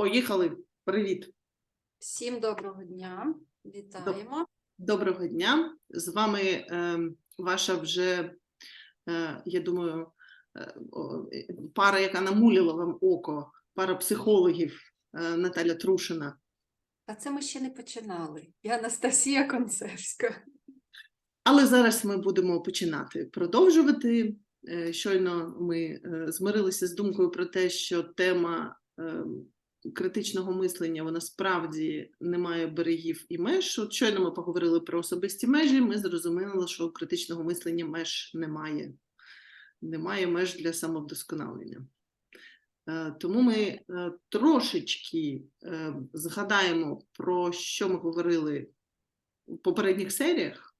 Поїхали. Привіт. Всім доброго дня. Вітаємо. Доброго дня. З вами е, ваша вже, е, я думаю, е, пара, яка намулила вам око, пара психологів е, Наталя Трушина. А це ми ще не починали. Я Анастасія Концевська. Але зараз ми будемо починати продовжувати. Е, Щойно ми е, змирилися з думкою про те, що тема е, критичного мислення вона справді не має берегів і меж. От щойно ми поговорили про особисті межі. Ми зрозуміли, що у критичного мислення меж немає. Немає меж для самовдосконалення. Е, Тому ми е, трошечки е, згадаємо, про що ми говорили в попередніх серіях.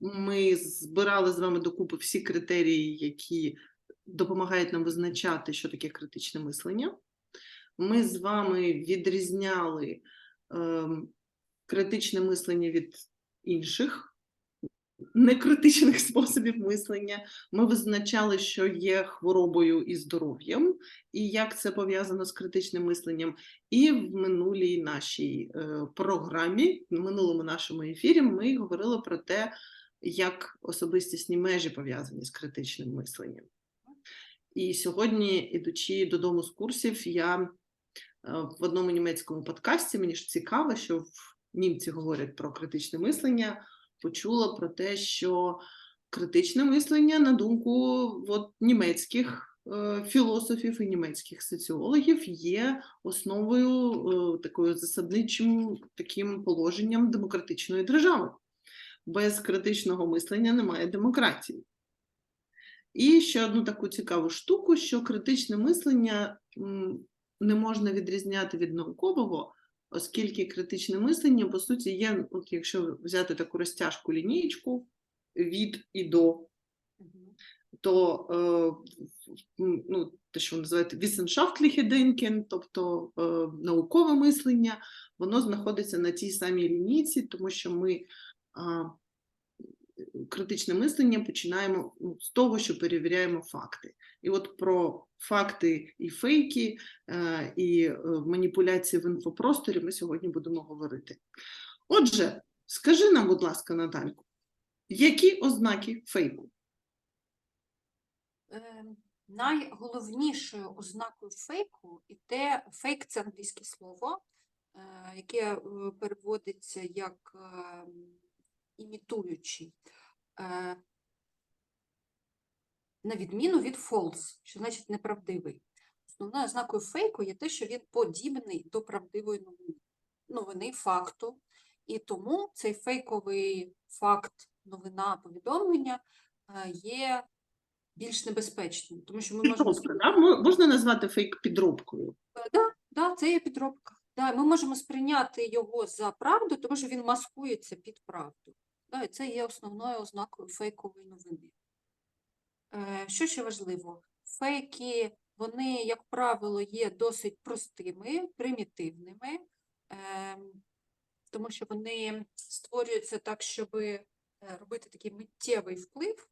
Ми збирали з вами докупи всі критерії, які допомагають нам визначати, що таке критичне мислення. Ми з вами відрізняли ем, критичне мислення від інших некритичних способів мислення. Ми визначали, що є хворобою і здоров'ям, і як це пов'язано з критичним мисленням. І в минулій нашій е, програмі, в минулому нашому ефірі, ми говорили про те, як особистісні межі пов'язані з критичним мисленням. І сьогодні, ідучи додому з курсів, я е, в одному німецькому подкасті, мені ж цікаво, що в німці говорять про критичне мислення, почула про те, що критичне мислення, на думку от, німецьких е, філософів і німецьких соціологів, є основою е, такою засадничим таким положенням демократичної держави. Без критичного мислення немає демократії. І ще одну таку цікаву штуку, що критичне мислення не можна відрізняти від наукового, оскільки критичне мислення, по суті, є, от якщо взяти таку розтяжку лінійку від і до, то е, ну, те, що ви називаєте wissenschaftliche Denken, тобто е, наукове мислення, воно знаходиться на тій самій лінійці, тому що ми критичне мислення починаємо з того, що перевіряємо факти. І от про факти і фейки, і е, маніпуляції в інфопросторі ми сьогодні будемо говорити. Отже, скажи нам, будь ласка, Натальку, які ознаки фейку? Е, Найголовнішою ознакою фейку і те, фейк це англійське слово, е, яке е, переводиться як е, імітуючий. Е, На відміну від false, що значить неправдивий. Основною ознакою фейку є те, що він подібний до правдивої новини, новини факту. І тому цей фейковий факт, новина, повідомлення е, є більш небезпечним, тому що ми можемо да? Можна назвати фейк підробкою? Да, да, це є підробка. Да, ми можемо сприйняти його за правду, тому що він маскується під правду. Да, і це є основною ознакою фейкової новини. Е, що ще важливо? Фейки, вони, як правило, є досить простими, примітивними, е, тому що вони створюються так, щоб робити такий миттєвий вплив,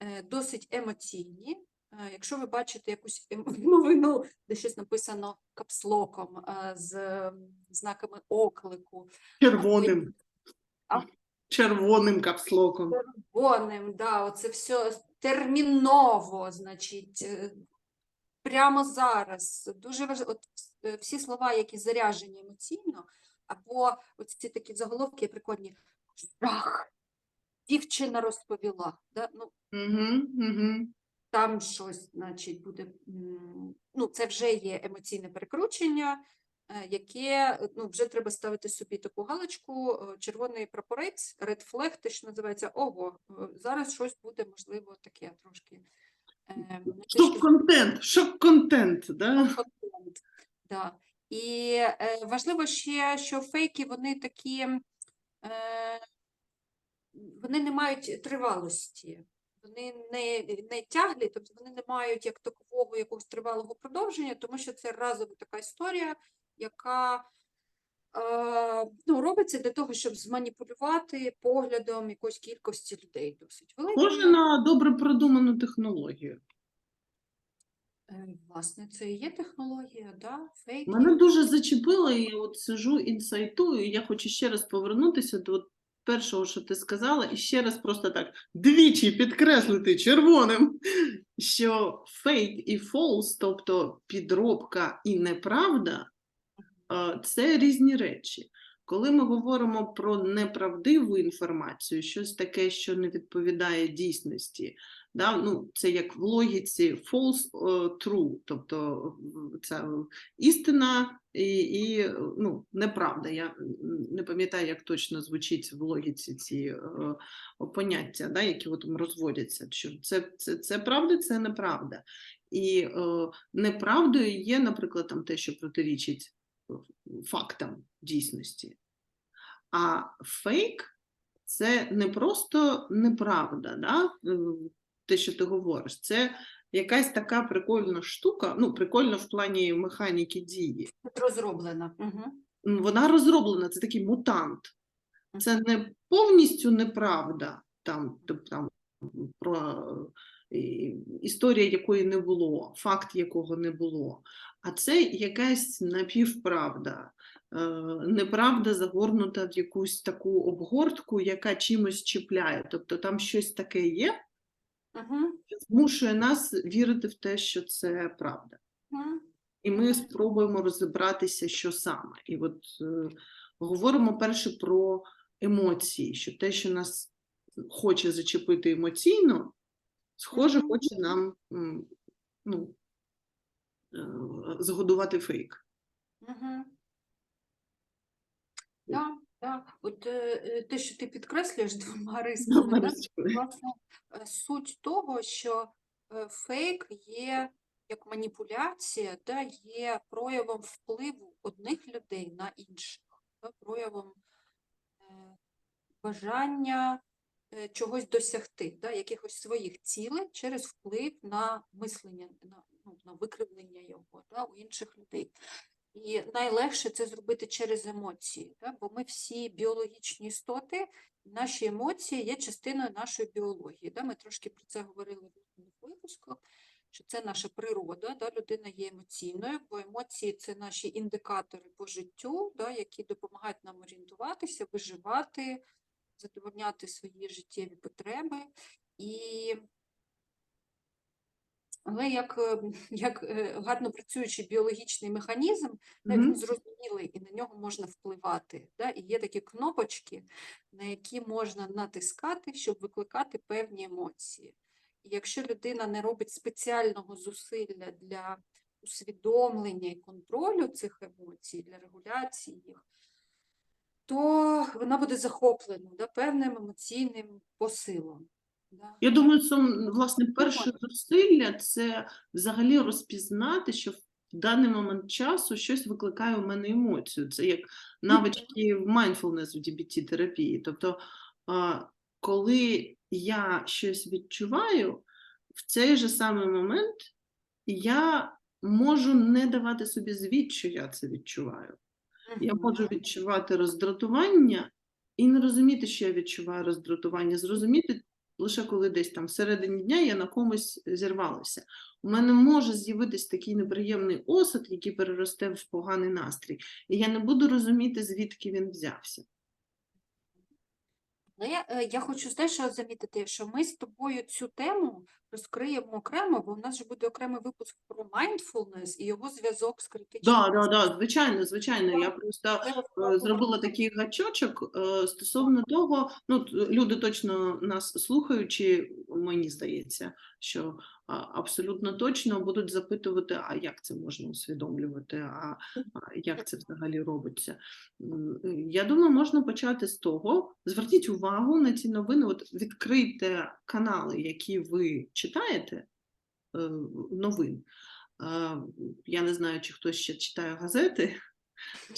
е, досить емоційні. Е, Якщо ви бачите якусь ем- новину, де щось написано капслоком е, з знаками оклику, Червоним. А? Червоним капслоком. червоним, да, оце все терміново, значить, е, прямо зараз. Дуже важливо, от е, всі слова, які заряжені емоційно, або оці такі заголовки прикольні. Жах. Дівчина розповіла. Да? Ну, Угу, угу. там щось, значить, буде. Ну, це вже є емоційне перекручення, яке е, ну, вже треба ставити собі таку галочку, е, червоний прапорець, red flag, те, що називається ого, е, зараз щось буде, можливо, таке трошки. Шок-контент, шок-контент, да? контент. Да. І важливо ще, що фейки вони такі, вони не мають тривалості, вони не, не тяглі, тобто вони не мають як такового якогось тривалого продовження, тому що це разова така історія, яка е, ну, робиться для того, щоб зманіпулювати поглядом якоїсь кількості людей досить великої. Схоже на добре продуману технологію. Е, Власне, це і є технологія, да? фейки. Мене дуже зачепило, і от сижу інсайтую, і я хочу ще раз повернутися до першого, що ти сказала, і ще раз просто так двічі підкреслити червоним, що фейк і фолс, тобто підробка і неправда, це різні речі. Коли ми говоримо про неправдиву інформацію, щось таке, що не відповідає дійсності, да? ну, це як в логіці false е, true, тобто це істина і, і е, ну, неправда. Я не пам'ятаю, як точно звучить в логіці ці е, поняття, да, які от розводяться. Що це, це, це правда, це неправда. І е, неправдою є, наприклад, там те, що протирічить фактам дійсності. А фейк це не просто неправда, да? те, що ти говориш, це якась така прикольна штука, ну, прикольна в плані механіки дії. розроблена. Угу. Вона розроблена, це такий мутант. Це не повністю неправда, там, там про історія якої не було, факт якого не було, а це якась напівправда, е, неправда загорнута в якусь таку обгортку, яка чимось чіпляє. Тобто там щось таке є, Угу. змушує нас вірити в те, що це правда. І ми спробуємо розібратися, що саме. І от е, говоримо перше про емоції, що те, що нас хоче зачепити емоційно, схоже, хоче нам ну, е, згодувати фейк. Угу. Так, так. От е, е, те, що ти підкреслюєш двома рисками, да, власне, суть того, що фейк є як маніпуляція, да, є проявом впливу одних людей на інших, да, проявом е, бажання чогось досягти, да, якихось своїх цілей через вплив на мислення, на, ну, на викривлення його да, у інших людей. І найлегше це зробити через емоції, да? бо ми всі біологічні істоти, наші емоції є частиною нашої біології. Да? Ми трошки про це говорили в випусках, що це наша природа, да? людина є емоційною, бо емоції це наші індикатори по життю, да? які допомагають нам орієнтуватися, виживати, задовольняти свої життєві потреби. І але як, е, як е, гарно працюючий біологічний механізм, да, він Мгм. зрозумілий і на нього можна впливати. Да? І є такі кнопочки, на які можна натискати, щоб викликати певні емоції. І якщо людина не робить спеціального зусилля для усвідомлення і контролю цих емоцій, для регуляції їх, то вона буде захоплена да, певним емоційним посилом. Да? Я думаю, це власне перше зусилля це взагалі розпізнати, що в даний момент часу щось викликає у мене емоцію. Це як навички в mindfulness в DBT-терапії. Тобто, коли я щось відчуваю, в цей же самий момент я можу не давати собі звіт, що я це відчуваю. Я можу відчувати роздратування і не розуміти, що я відчуваю роздратування, зрозуміти лише коли десь там всередині дня я на комусь зірвалася. У мене може з'явитись такий неприємний осад, який переросте в поганий настрій, і я не буду розуміти, звідки він взявся. Але я, е, я хочу знаєш, що замітити, що ми з тобою цю тему розкриємо окремо, бо у нас же буде окремий випуск про mindfulness і його зв'язок з критичним. Так, да, да, звичайно, звичайно. Я просто е, зробила такий гачочок е, стосовно того, ну люди точно нас слухаючи, мені здається, що абсолютно точно будуть запитувати, а як це можна усвідомлювати, а, як це взагалі робиться. Я думаю, можна почати з того. Зверніть увагу на ці новини, от відкрийте канали, які ви читаєте е, новин. Я не знаю, чи хтось ще читає газети,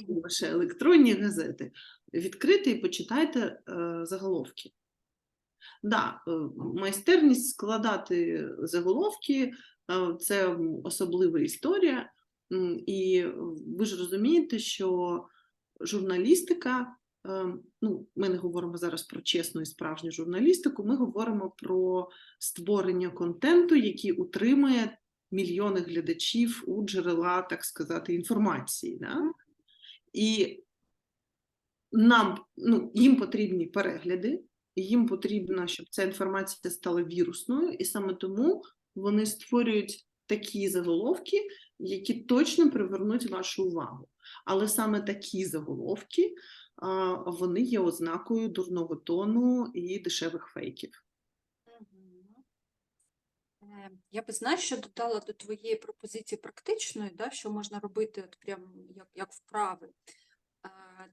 лише електронні газети. Відкрийте і почитайте е, заголовки. Да, е, майстерність складати заголовки це особлива історія. І ви ж розумієте, що журналістика, ну, ми не говоримо зараз про чесну і справжню журналістику, ми говоримо про створення контенту, який утримує мільйони глядачів у джерела, так сказати, інформації. Да? І нам, ну, їм потрібні перегляди, їм потрібно, щоб ця інформація стала вірусною, і саме тому вони створюють такі заголовки, які точно привернуть вашу увагу. Але саме такі заголовки вони є ознакою дурного тону і дешевих фейків. Е, Я би знаєш, що додала до твоєї пропозиції практичної, да, що можна робити от прям як, як вправи.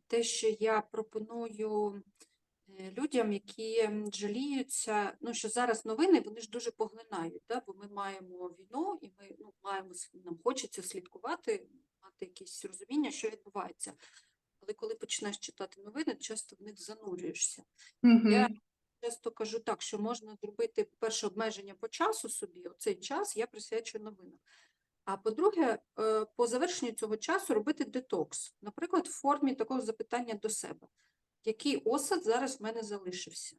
Те, що я пропоную е, людям, які жаліються, ну що зараз новини вони ж дуже поглинають, да, бо ми маємо війну і ми ну, маємо нам хочеться слідкувати, мати якесь розуміння, що відбувається. Але коли починаєш читати новини, часто в них занурюєшся. Я часто кажу так, що можна зробити перше обмеження по часу собі, оцей час я присвячую новинам. А по-друге, е, по завершенню цього часу робити детокс, наприклад, в формі такого запитання до себе, який осад зараз в мене залишився.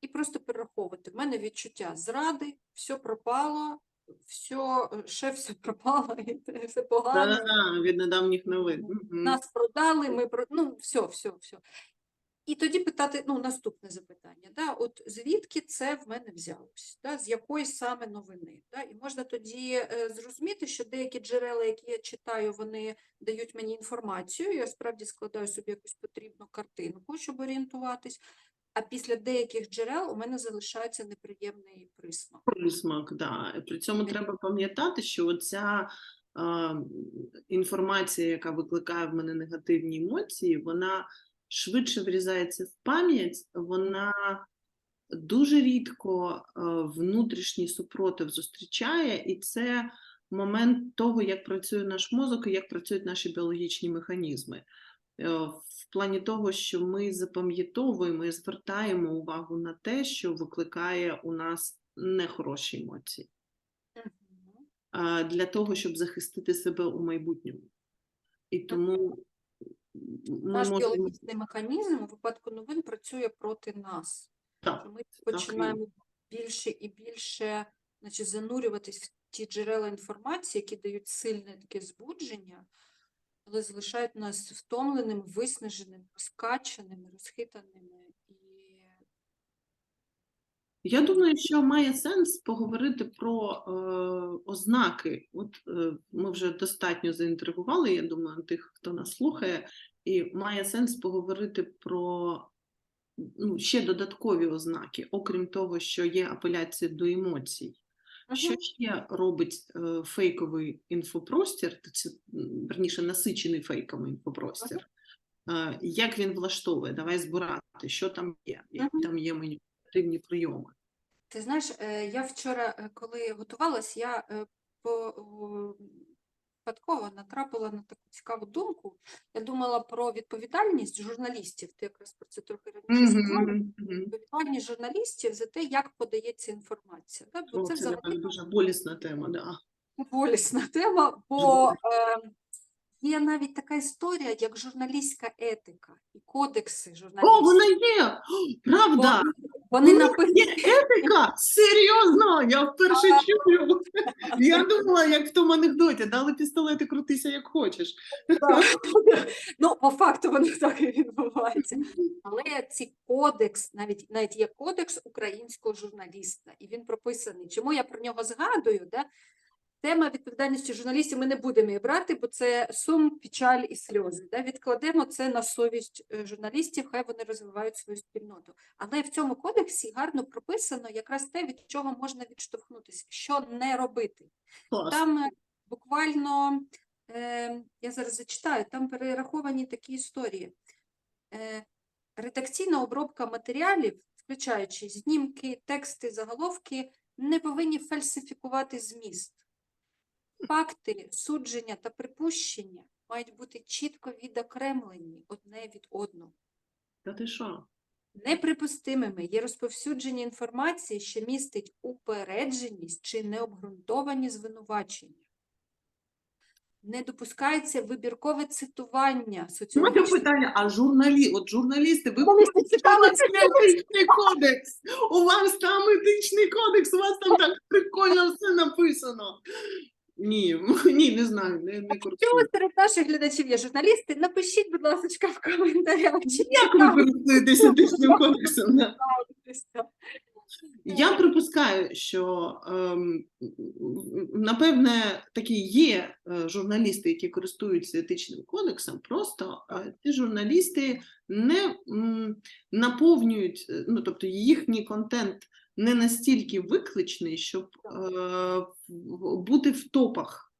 І просто перераховувати. В мене відчуття зради, все пропало, все, ще все пропало, і все погано Да, від недавніх новин. Мгм. нас продали, ми про ну все, все, все. І тоді питати, ну, наступне запитання, да, от звідки це в мене взялось, да, з якої саме новини. Да, і можна тоді е, зрозуміти, що деякі джерела, які я читаю, вони дають мені інформацію, я справді складаю собі якусь потрібну картинку, щоб орієнтуватись, а після деяких джерел у мене залишається неприємний присмак. Присмак, да. При цьому Мгм. треба пам'ятати, що оця а, інформація, яка викликає в мене негативні емоції, вона швидше врізається в пам'ять, вона дуже рідко внутрішній супротив зустрічає, і це момент того, як працює наш мозок і як працюють наші біологічні механізми. Е, В плані того, що ми запам'ятовуємо і звертаємо увагу на те, що викликає у нас нехороші емоції, для того, щоб захистити себе у майбутньому. І тому ми Наш можемо біологічний механізм у випадку новин працює проти нас. так, ми починаємо більше і більше значить, занурюватись в ті джерела інформації, які дають сильне таке збудження, але залишають нас втомленими, виснаженими, розкачаними, розхитаними. І Я думаю, що має сенс поговорити про е, ознаки. От е, ми вже достатньо заінтригували, я думаю, тих, хто нас слухає, і має сенс поговорити про ну, ще додаткові ознаки, окрім того, що є апеляція до емоцій. Що ще робить е, фейковий інфопростір, це, верніше, насичений фейковий інфопростір? Е, як він влаштовує? Давай збирати, що там є, які там є маніпулятивні прийоми. Ти знаєш, е, я вчора, коли готувалась, я по випадково натрапила на таку цікаву думку. Я думала про відповідальність журналістів. Ти якраз про це трохи раніше. Мгм, мгм. Відповідальність журналістів за те, як подається інформація. Да? Бо О, це це взагалі дуже болісна тема, да. болісна тема, бо е, є навіть така історія, як журналістська етика і кодекси журналістів. О, вона є! Правда! Вони Вона написані. Етика! Серйозно! Я вперше чую. Я думала, як в тому анекдоті, дали пістолети, крутися як хочеш. Ну, по факту воно так і відбувається. Але ці кодекс, навіть навіть є кодекс українського журналіста, і він прописаний. Чому я про нього згадую? Да? Тема відповідальності журналістів ми не будемо її брати, бо це сум, печаль і сльози. Да? Відкладемо це на совість е, журналістів, хай вони розвивають свою спільноту. Але в цьому кодексі гарно прописано якраз те, від чого можна відштовхнутися, що не робити. Клас. Там е, буквально, е, я зараз зачитаю, там перераховані такі історії. Е, редакційна обробка матеріалів, включаючи знімки, тексти, заголовки, не повинні фальсифікувати зміст. Факти, судження та припущення мають бути чітко відокремлені одне від одного. Та ти що? Неприпустимими є розповсюдження інформації, що містить упередженість чи необґрунтовані звинувачення. Не допускається вибіркове цитування Моє соціологічних питання, а журналі, от журналісти, ви Журналісти читали прочитали етичний кодекс. У вас там етичний кодекс, у вас там так прикольно все написано. Ні, ні, не знаю, не, не Якщо серед наших глядачів є? Журналісти, напишіть, будь ласка, в коментарях, чи Як ви користуєтесь етичним кодексом? Я припускаю, що ем, напевне такі є е, журналісти, які користуються етичним кодексом. Просто е, ці журналісти не м, наповнюють, е, ну тобто їхній контент не настільки викличний, щоб е, бути в топах.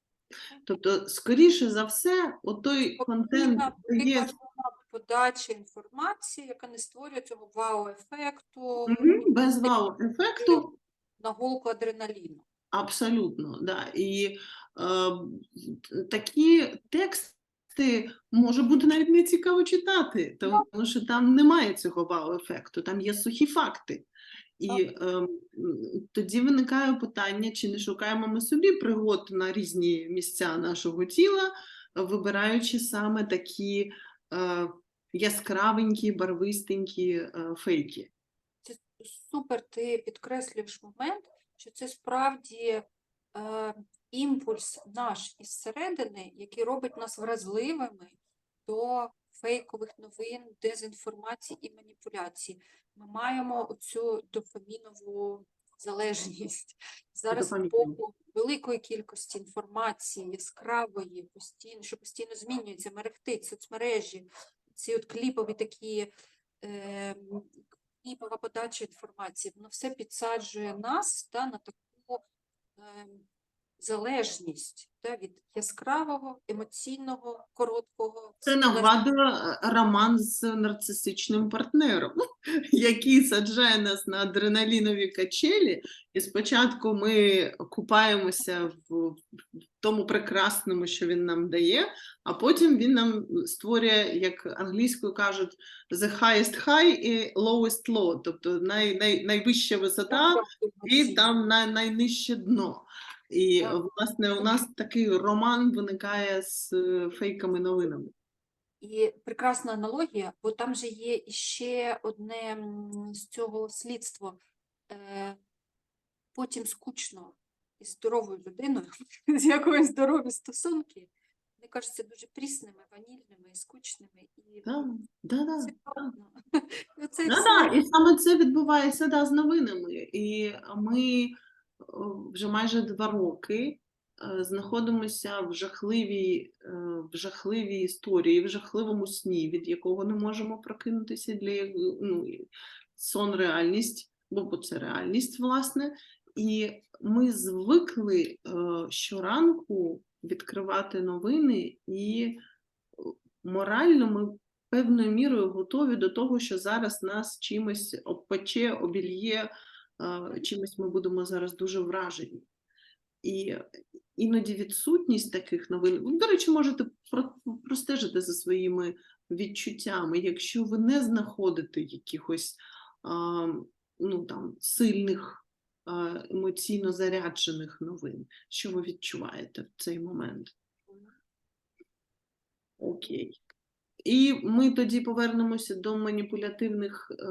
Тобто, скоріше за все, отой контент Спокійна, дає викладена подача інформації, яка не створює цього вау-ефекту, без вау-ефекту. на голку адреналіну. Абсолютно, да. І е, такі тексти може бути навіть не цікаво читати, тому що там немає цього вау-ефекту, там є сухі факти. І е, тоді виникає питання, чи не шукаємо ми собі пригод на різні місця нашого тіла, вибираючи саме такі е, яскравенькі, барвистенькі е, фейки. Це супер, ти підкреслюєш момент, що це справді е, імпульс наш із середини, який робить нас вразливими до фейкових новин, дезінформації і маніпуляцій. Ми маємо оцю дофамінову залежність. Зараз боку великої кількості інформації, яскравої, постійно, що постійно змінюється, мерехтить, соцмережі, ці от кліпові такі е, кліпова подача інформації, воно все підсаджує нас та, на таку е, залежність та, від яскравого, емоційного, короткого. Це нагадує е, роман з нарцисичним партнером, який саджає нас на адреналінові качелі, і спочатку ми купаємося в тому прекрасному, що він нам дає, а потім він нам створює, як англійською кажуть, the highest high і lowest low, тобто най, най, найвища висота і там най, найнижче дно. І власне у нас такий роман виникає з е, фейками новинами. І прекрасна аналогія, бо там же є іще одне з цього слідство. Е, потім скучно із здоровою людиною, з якою здорові стосунки, мені кажуться дуже прісними, ванільними, скучними і Да, да, да. це. І оце Да, да, і саме це відбувається да, з новинами. І ми вже майже два роки е, знаходимося в жахливій, е, в жахливій історії, в жахливому сні, від якого не можемо прокинутися для ну, сон реальність, бо це реальність, власне. І ми звикли е, щоранку відкривати новини, і морально ми певною мірою готові до того, що зараз нас чимось обпече, обільє, чимось ми будемо зараз дуже вражені. І іноді відсутність таких новин. Ви, До речі, можете простежити за своїми відчуттями, якщо ви не знаходите якихось ну, там, сильних, емоційно заряджених новин, що ви відчуваєте в цей момент? Окей. І ми тоді повернемося до маніпулятивних е,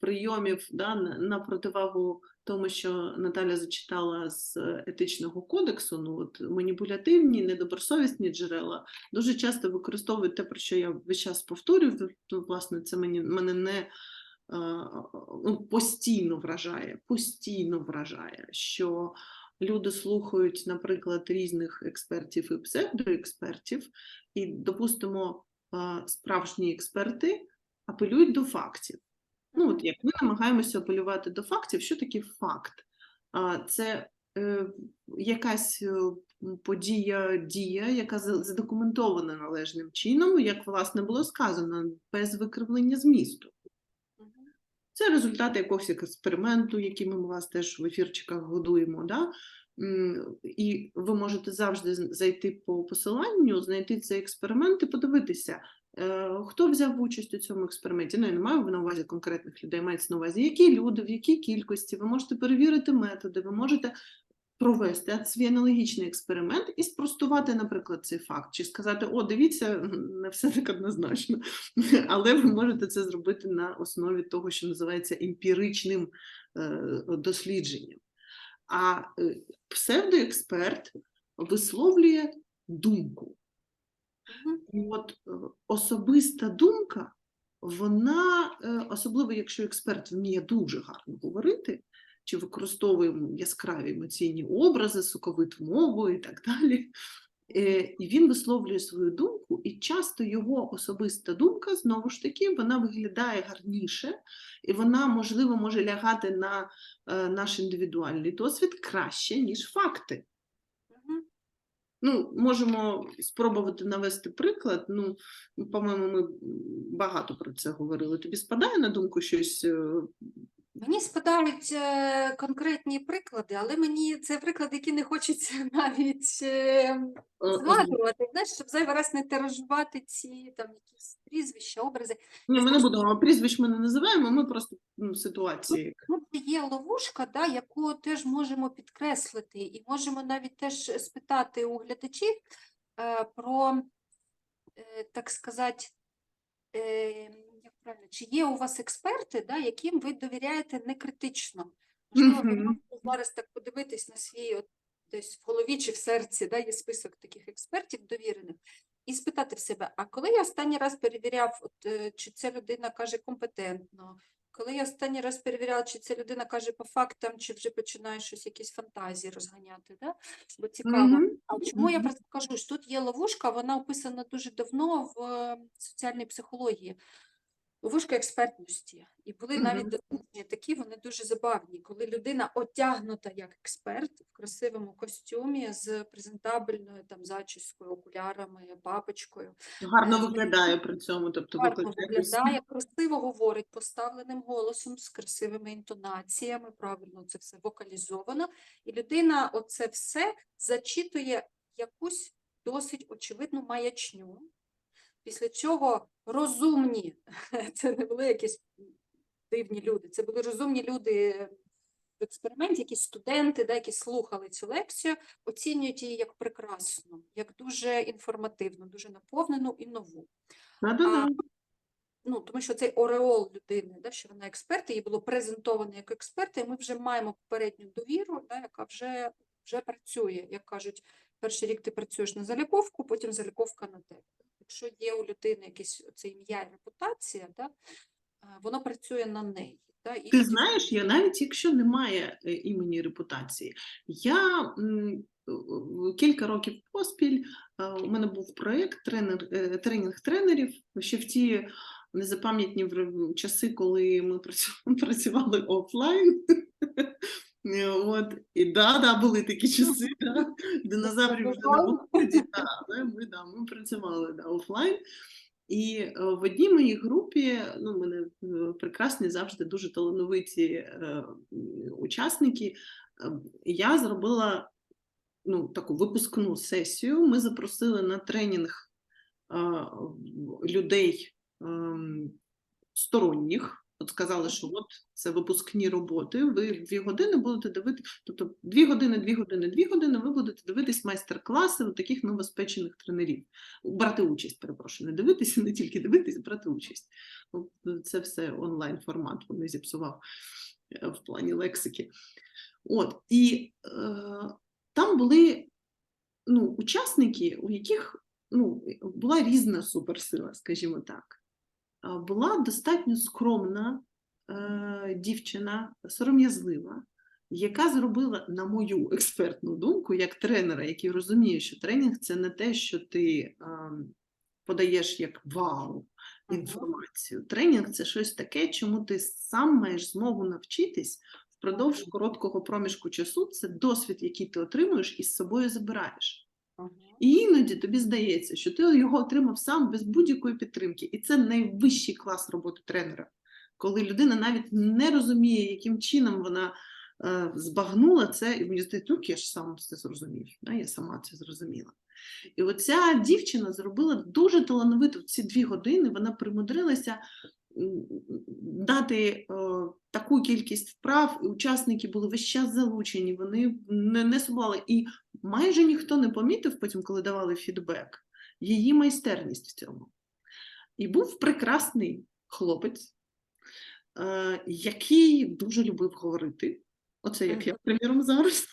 прийомів да, на, противагу тому, що Наталя зачитала з етичного кодексу. Ну, от маніпулятивні, недобросовісні джерела дуже часто використовують те, про що я весь час повторюю. То, власне, це мені, мене не е, ну, постійно вражає, постійно вражає, що люди слухають, наприклад, різних експертів і псевдоекспертів, і, допустимо, справжні експерти апелюють до фактів. Ну, от як ми намагаємося апелювати до фактів, що таке факт? Це е, якась е, подія, дія, яка задокументована належним чином, як власне було сказано, без викривлення змісту. Це результати якогось експерименту, яким ми вас теж в ефірчиках годуємо. Да? І ви можете завжди зайти по посиланню, знайти цей експеримент і подивитися, е, хто взяв участь у цьому експерименті. Ну, я не маю на увазі конкретних людей, мається на увазі, які люди, в якій кількості. Ви можете перевірити методи, ви можете провести свій аналогічний експеримент і спростувати, наприклад, цей факт, чи сказати: О, дивіться, не все так однозначно. Але ви можете це зробити на основі того, що називається емпіричним е, дослідженням. А е, псевдоексперт висловлює думку. От е, особиста думка, вона, е, особливо якщо експерт вміє дуже гарно говорити, чи використовує яскраві емоційні образи, соковиту мову і так далі. Е, І він висловлює свою думку, і часто його особиста думка, знову ж таки, вона виглядає гарніше, і вона, можливо, може лягати на е, наш індивідуальний досвід краще, ніж факти. Ну, можемо спробувати навести приклад. Ну, по-моєму, ми багато про це говорили. Тобі спадає на думку щось? Мені спадають е, конкретні приклади, але мені це приклади, які не хочеться навіть е, згадувати, знаєш, щоб зайвий раз не тиражувати ці там якісь прізвища, образи. Ні, ми не будемо прізвищ ми не називаємо, ми просто ну, ситуації. Тут є ловушка, да, яку теж можемо підкреслити, і можемо навіть теж спитати у глядачів е, про, е, так сказати, е, правильно, чи є у вас експерти, да, яким ви довіряєте некритично? Можливо, ви можете зараз так подивитись на свій от, десь в голові чи в серці, да, є список таких експертів довірених, і спитати в себе, а коли я останній раз перевіряв, от, е, чи ця людина каже компетентно, коли я останній раз перевіряла, чи ця людина каже по фактам, чи вже починає щось, якісь фантазії розганяти, да? бо цікаво. Мгм. А чому я Мгм. про це кажу? Що тут є ловушка, вона описана дуже давно в е, соціальній психології. Ловушка експертності. І були навіть дослідження такі, вони дуже забавні, коли людина одягнута як експерт в красивому костюмі з презентабельною там зачіскою, окулярами, бабочкою, Гарно Е, виглядає при цьому, тобто гарно виглядає, красиво говорить поставленим голосом, з красивими інтонаціями, правильно це все вокалізовано. І людина оце все зачитує якусь досить очевидну маячню. Після цього розумні, це не були якісь дивні люди, це були розумні люди в експерименті, якісь студенти, да, які слухали цю лекцію, оцінюють її як прекрасну, як дуже інформативну, дуже наповнену і нову. Да-да-да. Ну, тому що цей ореол людини, да, що вона експерт, її було презентовано як експерта, і ми вже маємо попередню довіру, да, яка вже, вже працює. Як кажуть, перший рік ти працюєш на заліковку, потім заліковка на тебе. Якщо є у людини якесь це ім'я і репутація, да, е, воно працює на неї. Да, і Ти знаєш, я навіть якщо немає е, імені репутації, я кілька років поспіль е, у мене був проєкт тренер, тренінг тренерів ще в ті незапам'ятні часи, коли ми працю- працювали офлайн. Е, От, і да, да, були такі часи, да. динозаврів вже на виході, да, але ми, да, ми працювали да, офлайн. І е, в одній моїй групі, ну, в мене е, прекрасні завжди дуже талановиті е, учасники. е, Я зробила ну, таку випускну сесію. Ми запросили на тренінг е, людей ем, сторонніх. От сказали, що от це випускні роботи. Ви дві години будете дивити, тобто дві години, дві години, дві години. Ви будете дивитись майстер-класи у таких новоспечених тренерів, брати участь, перепрошую, не дивитися, не тільки дивитись, брати участь. Е, Це все онлайн формат. Вони зіпсував е, в плані лексики. От і е, там були ну, учасники, у яких ну, була різна суперсила, скажімо так. Була достатньо скромна е, дівчина, сором'язлива, яка зробила, на мою експертну думку, як тренера, який розуміє, що тренінг це не те, що ти подаєш як вау інформацію. Тренінг це щось таке, чому ти сам маєш змогу навчитись впродовж короткого проміжку часу. Це досвід, який ти отримуєш і з собою забираєш. І іноді тобі здається, що ти його отримав сам без будь-якої підтримки. І це найвищий клас роботи тренера, коли людина навіть не розуміє, яким чином вона е, збагнула це, і мені здається, ну я ж сам це зрозумів, да? я сама це зрозуміла. І оця дівчина зробила дуже талановито ці дві години, вона примудрилася дати е, таку кількість вправ, і учасники були весь час залучені, вони не, не сумували. І майже ніхто не помітив потім, коли давали фідбек, її майстерність в цьому. І був прекрасний хлопець, е, який дуже любив говорити. Оце як я, приміром, зараз.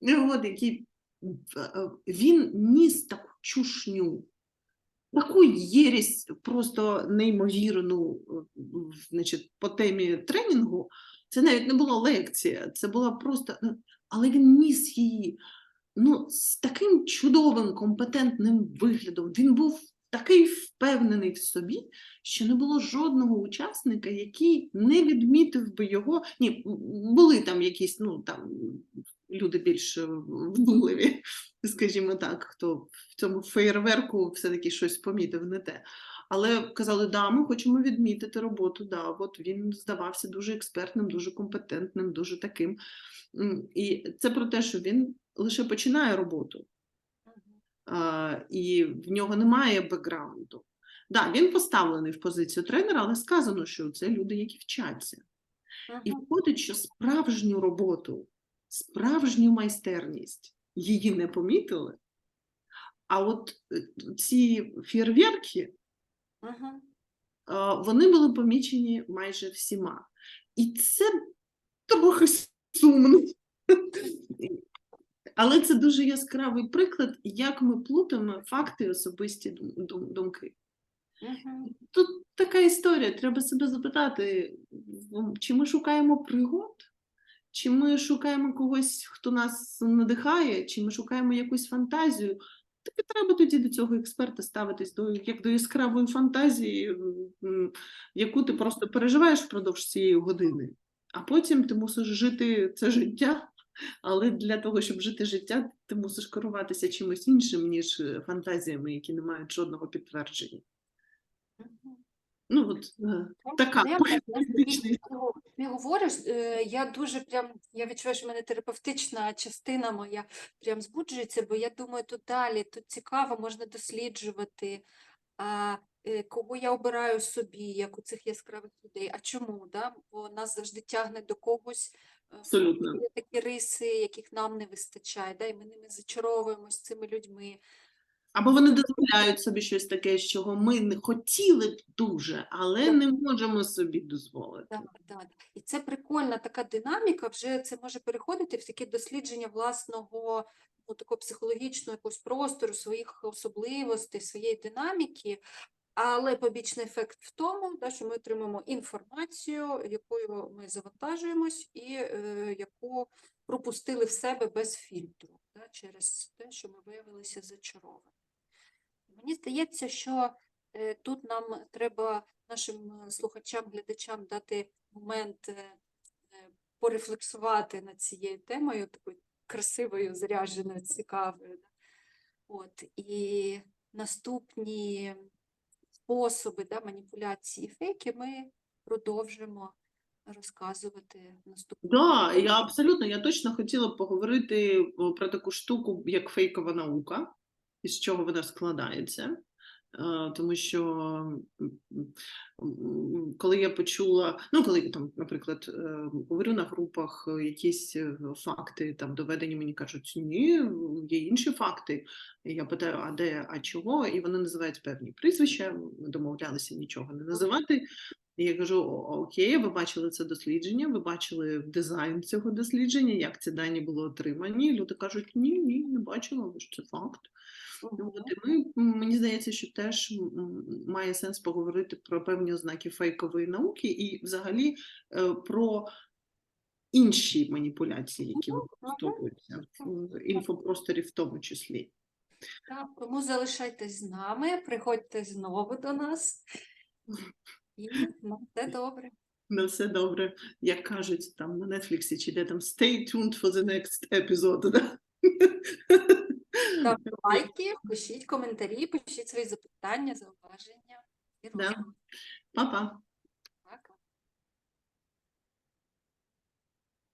Ну, От, який е, він ніс таку чушню, таку єрість просто неймовірну е, значить, по темі тренінгу. Це навіть не була лекція, це була просто. Але він ніс її ну, з таким чудовим, компетентним виглядом. Він був такий впевнений в собі, що не було жодного учасника, який не відмітив би його. Ні, були там якісь, ну там люди більш е, вдумливі, скажімо так, хто в цьому феєрверку все-таки щось помітив не те. Але казали, да, ми хочемо відмітити роботу. Да, от він здавався дуже експертним, дуже компетентним, дуже таким. І це про те, що він лише починає роботу, а, і в нього немає бекграунду. Да, він поставлений в позицію тренера, але сказано, що це люди, які вчаться. І виходить, що справжню роботу, справжню майстерність її не помітили. А от е, ці фєрверки, Вони були помічені майже всіма. І це трохи сумно. Але це дуже яскравий приклад, як ми плутаємо факти і особисті дум- дум- думки. Мгм. Тут така історія. Треба себе запитати, чи ми шукаємо пригод, чи ми шукаємо когось, хто нас надихає, чи ми шукаємо якусь фантазію. Так і треба тоді до цього експерта ставитись до як до яскравої фантазії, яку ти просто переживаєш впродовж цієї години, а потім ти мусиш жити це життя. Але для того, щоб жити життя, ти мусиш керуватися чимось іншим, ніж е, фантазіями, які не мають жодного підтвердження. Ну, от е, така я політична Ти говориш, е, я дуже прям, я відчуваю, що в мене терапевтична частина моя прям збуджується, бо я думаю, тут далі, тут цікаво, можна досліджувати, а, е, кого я обираю собі, як у цих яскравих людей. А чому? Да? Бо нас завжди тягне до когось, е, в Абсолютно. є такі риси, яких нам не вистачає, да? і ми ними зачаровуємось цими людьми. Або вони дозволяють собі щось таке, з чого ми не хотіли б дуже, але Так. не можемо собі дозволити. Так, так. І це прикольна така динаміка, вже це може переходити в таке дослідження власного ну, такого психологічного якогось простору, своїх особливостей, своєї динаміки. Але побічний ефект в тому, да, що ми отримаємо інформацію, якою ми завантажуємось, і е, яку пропустили в себе без фільтру, да, через те, що ми виявилися зачаровані. Мені здається, що е, тут нам треба нашим е, слухачам, глядачам дати момент е, порефлексувати над цією темою, такою красивою, зарядженою, цікавою. От, і наступні способи да, маніпуляції фейки ми продовжимо розказувати в наступному. Да, я абсолютно, я точно хотіла поговорити про таку штуку, як фейкова наука, і з чого вона складається. Е, Тому що коли я почула, ну коли там, наприклад, е, говорю на групах е, якісь факти там доведені, мені кажуть, ні, є інші факти. Я питаю, а де, а чого? І вони називають певні прізвища. Ми домовлялися нічого не називати. І я кажу: окей, ви бачили це дослідження, ви бачили дизайн цього дослідження, як ці дані були отримані. Люди кажуть, ні, ні, не бачила, але ж це факт. От, і ми, мені здається, що теж має сенс поговорити про певні ознаки фейкової науки і взагалі е, про інші маніпуляції, які використовуються в інфопросторі, в тому числі. Так, тому залишайтесь з нами, приходьте знову до нас. І на все добре. На все добре, як кажуть там на Нетфліксі, чи де там stay tuned for the next episode. Да? Ставте лайки, пишіть коментарі, пишіть свої запитання, зауваження. Па-па.